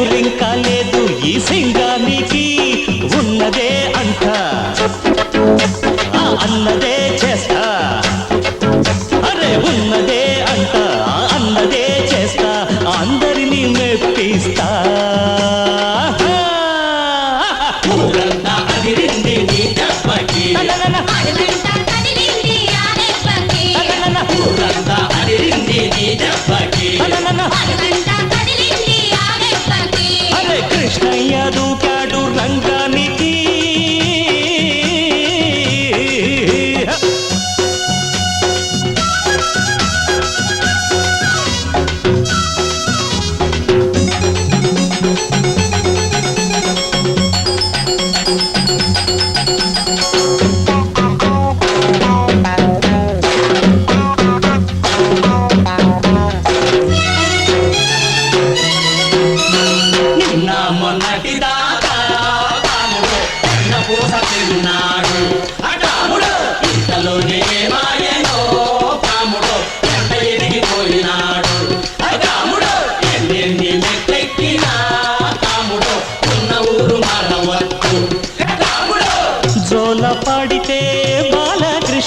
ఎదురింకా లేదు ఈ సింగానికి. చేయదు దూకాడు రంగా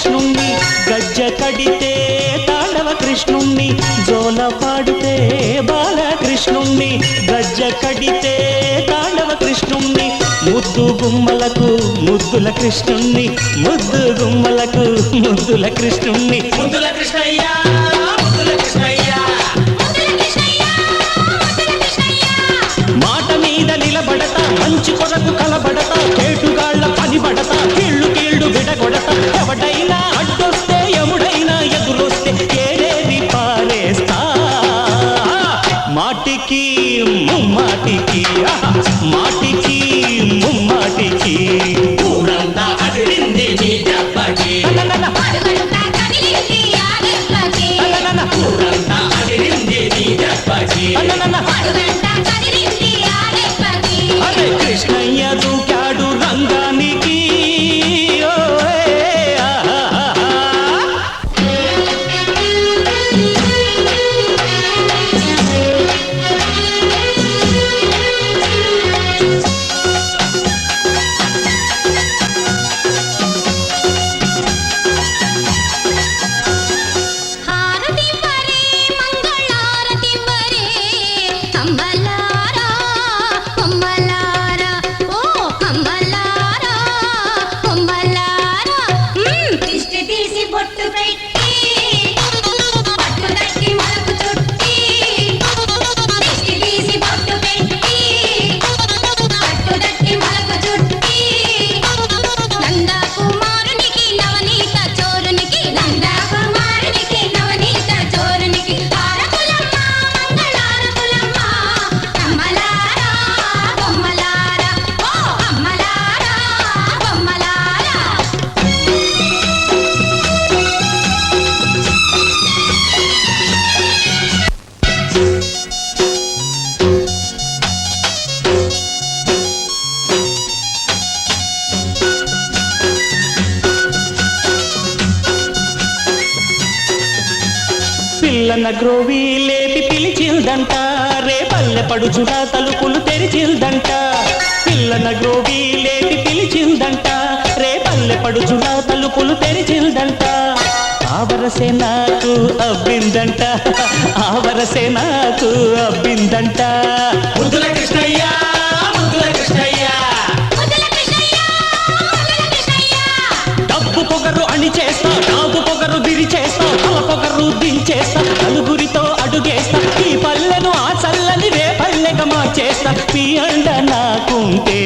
కృష్ణుణ్ణి గజ్జ కడితే తాండవ కృష్ణుణ్ణి జోల పాడితే బాలకృష్ణుణ్ణి గజ్జ కడితే తాండవ కృష్ణుణ్ణి ముద్దు గుమ్మలకు ముద్దుల కృష్ణుణ్ణి ముద్దు గుమ్మలకు ముద్దుల కృష్ణుణ్ణి. ముద్దుల కృష్ణయ్యా! மாட்டு చిన్న గ్రోవి లేపి పిలిచిందంట రే పల్లె పడుచుట తలుపులు తెరిచిందంట పిల్లన గ్రోవి లేపి పిలిచిందంట రే పల్లె పడుచుట తలుపులు తెరిచిందంట ఆవరసే నాకు అబ్బిందంట ఆవరసే నాకు అబ్బిందంట ముద్దుల కృష్ణయ్యా! తప్పి అండ నాకుంటే